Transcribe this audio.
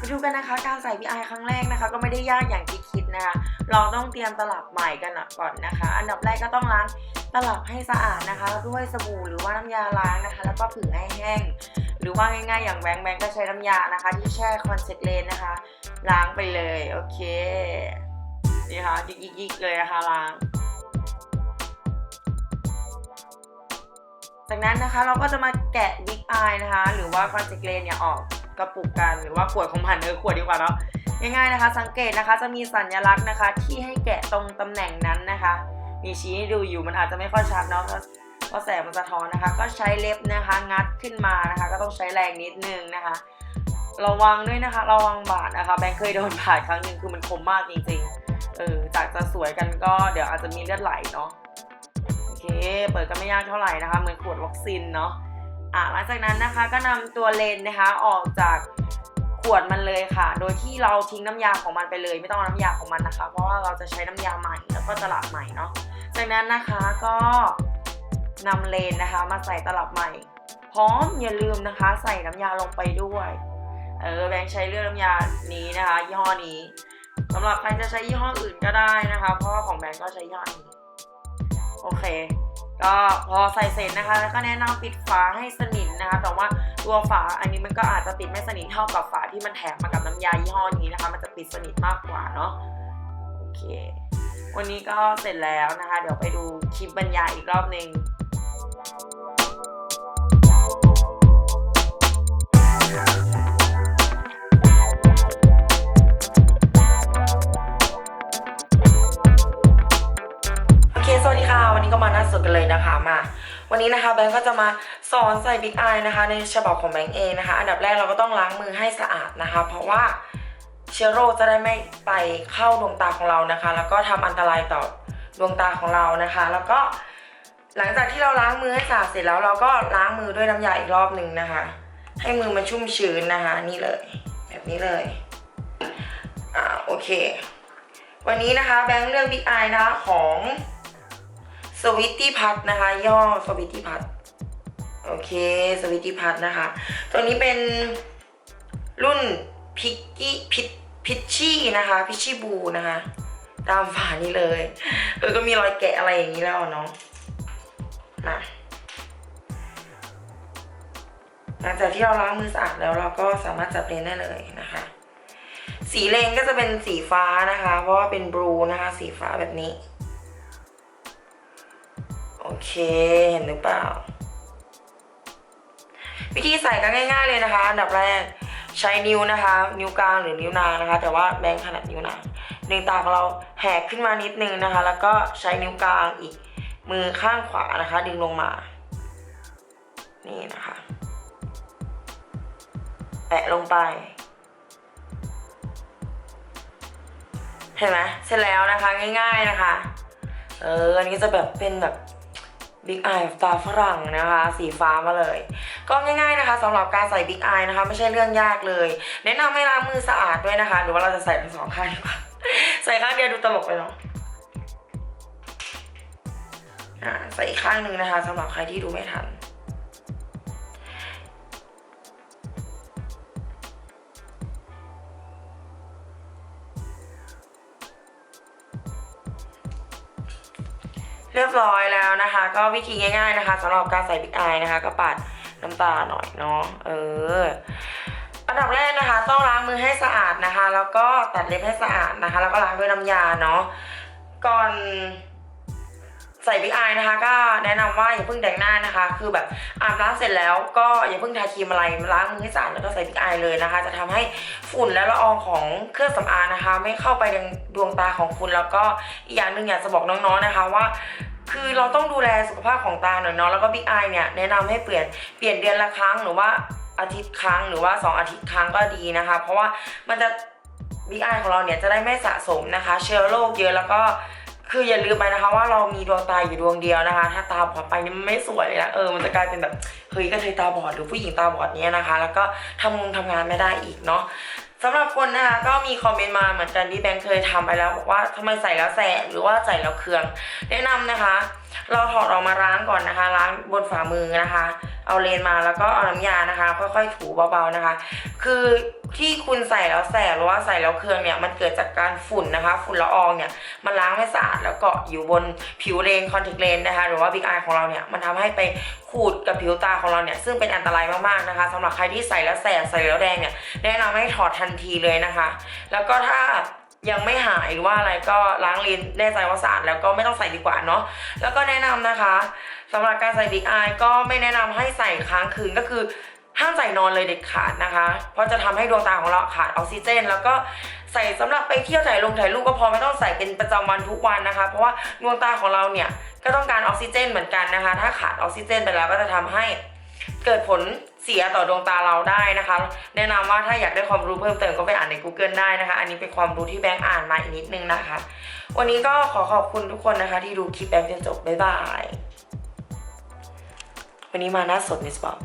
มาดูกันนะคะ การใส่ BI ครั้งแรกนะคะ ก็ไม่ได้ยากอย่างที่คิดนะคะ เราต้องเตรียมตลับใหม่กันก่อนนะคะ อันดับแรกก็ต้องล้างตลับให้สะอาดนะคะ ด้วยสบู่หรือว่าน้ำยาล้างนะคะ แล้วก็ผึ่งให้แห้ง หรือว่าง่ายๆ อย่างแบงแบงก็ใช้น้ำยานะคะ ที่แช่คอนเซ็ปเลนนะคะ ล้างไปเลยโอเคนี่ค่ะยิกๆเลยนะคะล้างจากนั้นนะคะเราก็จะมาแกะบิ๊กอายนะคะ หรือว่าคอนเซ็ปเลนเนี่ยออก กระปุกกันหรือว่าขวดของมันเออขวดดีกว่าเนาะง่ายๆนะคะ สังเกตนะคะจะมีสัญลักษณ์นะคะ ที่ให้แกะตรงตำแหน่งนั้นนะคะ มีชี้ให้ดูอยู่มันอาจจะไม่ค่อยชัดเนาะเพราะแสงมันสะท้อนนะคะ ก็ใช้เล็บนะคะ งัดขึ้นมานะคะ ก็ต้องใช้แรงนิดนึงนะคะ ระวังด้วยนะคะ ระวังบาดนะคะ แบงค์เคยโดนบาดครั้งหนึ่งคือมันคมมากจริงๆเออจากจะสวยกันก็เดี๋ยวอาจจะมีเลือดไหลเนาะโอเค เปิดก็ไม่ยากเท่าไหร่นะคะ เหมือนขวดวัคซีนเนาะ อะหลังจากนั้นนะคะก็นำตัวเลนนะคะออกจากขวดมันเลยค่ะ โดยที่เราทิ้งน้ำยาของมันไปเลย ไม่ต้องน้ำยาของมันนะคะ เพราะว่าเราจะใช้น้ำยาใหม่แล้วก็ตลับใหม่เนาะจากนั้นนะคะก็นำเลนนะคะมาใส่ตลับใหม่ พร้อมอย่าลืมนะคะ ใส่น้ำยาลงไปด้วยเออแบงค์ใช้เลือกน้ำยานี้นะคะยี่ห้อนี้สำหรับใครจะใช้ยี่ห้ออื่นก็ได้นะคะ เพราะว่าของแบงค์ก็ใช้ยี่ห้อนี้โอเค ก็พอใส่เสร็จนะคะ แล้วก็แนะนำปิดฝาให้สนิทนะคะ แต่ว่าตัวฝาอันนี้มันก็อาจจะปิดไม่สนิทเท่ากับฝาที่มันแถมมากับน้ำยายี่ห้อนี้นะคะ มันจะปิดสนิทมากกว่าเนาะโอเค วันนี้ก็เสร็จแล้วนะคะ เดี๋ยวไปดูคลิปบรรยายอีกรอบหนึ่ง วันนี้นะคะแบงก์ก็จะมาสอนใส่บิ๊กอายนะคะ ในฉบับของแบงก์เองนะคะ อันดับแรกเราก็ต้องล้างมือให้สะอาดนะคะ เพราะว่าเชื้อโรคจะได้ไม่ไปเข้าดวงตาของเรานะคะ แล้วก็ทำอันตรายต่อดวงตาของเรานะคะ แล้วก็หลังจากที่เราล้างมือให้สะอาดเสร็จแล้วเราก็ล้างมือด้วยน้ำยาอีกรอบหนึ่งนะคะ ให้มือมันชุ่มชื้นนะคะ นี่เลย แบบนี้เลยอ่าโอเค วันนี้นะคะแบงค์เลือกบิ๊กอายนะคะของ สวิตตี้พัทนะคะย่อสวิตตี้พัทโอเคสวิตตี้พัทนะคะ ตัวนี้เป็นรุ่นพิกกี้พิพิชชี่นะคะ พิชชี่บูนะคะ ตามฝานี้เลยเออก็มีรอยแกะอะไรอย่างนี้แล้วอะเนาะนะหลังจากที่เราล้างมือสะอาดแล้วเราก็สามารถจับเลนได้เลยนะคะ สีเลนก็จะเป็นสีฟ้านะคะ เพราะว่าเป็นบลูนะคะ สีฟ้าแบบนี้ เคเห็นหรือเปล่า วิธีใส่ก็ง่าย ๆเลยนะคะ อันดับแรกใช้นิ้วนะคะ นิ้วกลางหรือนิ้วนางนะคะ แต่ว่าแบงค์ขนาดนิ้วนางดึงตาของเราแหกขึ้นมานิดนึงนะคะ แล้วก็ใช้นิ้วกลางอีกมือข้างขวานะคะ ดึงลงมา นี่นะคะแปะลงไป เห็นไหมเสร็จแล้วนะคะ ง่าย ๆนะคะ เอออันนี้จะแบบเป็นแบบ บิ๊กอายตาฝรั่งนะคะ สีฟ้ามาเลย ก็ง่ายๆนะคะสำหรับการใส่บิ๊กอายนะคะ ไม่ใช่เรื่องยากเลย แนะนำให้ล้างมือสะอาดด้วยนะคะ หรือว่าเราจะใส่ทั้งสองข้างดีกว่า ใส่ข้างเดียวดูตลกไปเนาะใส่อีกข้างหนึ่งนะคะสำหรับใครที่ดูไม่ทัน เรียบร้อยแล้วนะคะ ก็วิธีง่าย ๆนะคะสำหรับการใส่บิ๊กอายนะคะ ก็ปาดน้ำตาหน่อยเนาะเอออันดับแรกนะคะ ต้องล้างมือให้สะอาดนะคะ แล้วก็ตัดเล็บให้สะอาดนะคะ แล้วก็ล้างด้วยน้ำยาเนาะก่อนใส่บิ๊กอายนะคะ ก็แนะนำว่าอย่าเพิ่งแต่งหน้านะคะ คือแบบอาบน้ำเสร็จแล้วก็อย่าเพิ่งทาครีมอะไรล้างมือให้สะอาดแล้วก็ใส่บิ๊กอายเลยนะคะ จะทำให้ฝุ่นและละอองของเครื่องสำอางนะคะ ไม่เข้าไปในดวงตาของคุณแล้วก็อีกอย่างหนึ่งอยากจะบอกน้องๆนะคะว่า คือเราต้องดูแลสุขภาพของตาหน่อยเนาะแล้วก็บิ๊กอายเนี่ยแนะนำให้เปลี่ยนเปลี่ยนเดือนละครั้งหรือว่าอาทิตย์ครั้งหรือว่า 2 อาทิตย์ครั้งก็ดีนะคะ เพราะว่ามันจะบิ๊กอายของเราเนี่ยจะได้ไม่สะสมนะคะ เชื้อโรคเยอะแล้วก็คืออย่าลืมไปนะคะว่าเรามีดวงตาอยู่ดวงเดียวนะคะ ถ้าตาบอดไปนี่มันไม่สวยเลยนะเออมันจะกลายเป็นแบบเฮ้ยก็เทยตาบอดหรือผู้หญิงตาบอดเนี้ยนะคะ แล้วก็ทำงงทำงานไม่ได้อีกเนาะ สำหรับคนนะคะก็มีคอมเมนต์มาเหมือนกันที่แบงค์เคยทำไปแล้วบอกว่าทำไมใส่แล้วแสบหรือว่าใส่แล้วเคือง แนะนำนะคะ เราถอดออกมาล้างก่อนนะคะ ล้างบนฝ่ามือนะคะ เอาเลนมาแล้วก็เอาน้ำยานะคะ ค่อยๆถูเบาๆนะคะ คือที่คุณใส่แล้วแสบหรือว่าใส่แล้วเครื่องเนี่ยมันเกิดจากการฝุ่นนะคะ ฝุ่นละอองเนี่ยมันล้างไม่สะอาดแล้วเกาะอยู่บนผิวเลนคอนแทคเลนนะคะ หรือว่าบิ๊กอายของเราเนี่ยมันทำให้ไปขูดกับผิวตาของเราเนี่ยซึ่งเป็นอันตรายมากๆนะคะสำหรับใครที่ใส่แล้วแสบใส่แล้วแดงเนี่ยแนะนำให้ถอดทันทีเลยนะคะ แล้วก็ถ้า ยังไม่หายหรือว่าอะไรก็ล้างเลนแน่ใจว่าสะอาดแล้วก็ไม่ต้องใส่ดีกว่าเนาะแล้วก็แนะนำนะคะสำหรับการใส่บิ๊กอายก็ไม่แนะนำให้ใส่ค้างคืนก็คือห้ามใส่นอนเลยเด็ดขาดนะคะ เพราะจะทำให้ดวงตาของเราขาดออกซิเจน แล้วก็ใส่สำหรับไปเที่ยวถ่ายลงถ่ายรูปก็พอไม่ต้องใส่เป็นประจำวันทุกวันนะคะ เพราะว่าดวงตาของเราเนี่ยก็ต้องการออกซิเจนเหมือนกันนะคะ ถ้าขาดออกซิเจนไปแล้วก็จะทำให้ เกิดผลเสียต่อดวงตาเราได้นะคะ แนะนำว่าถ้าอยากได้ความรู้เพิ่มเติมก็ไปอ่านใน Google ได้นะคะ อันนี้เป็นความรู้ที่แบงค์อ่านมาอีกนิดนึงนะคะ วันนี้ก็ขอขอบคุณทุกคนนะคะ ที่ดูคลิปแบงค์จนจบบ๊ายบายวันนี้มาหน้าสดมิสบอก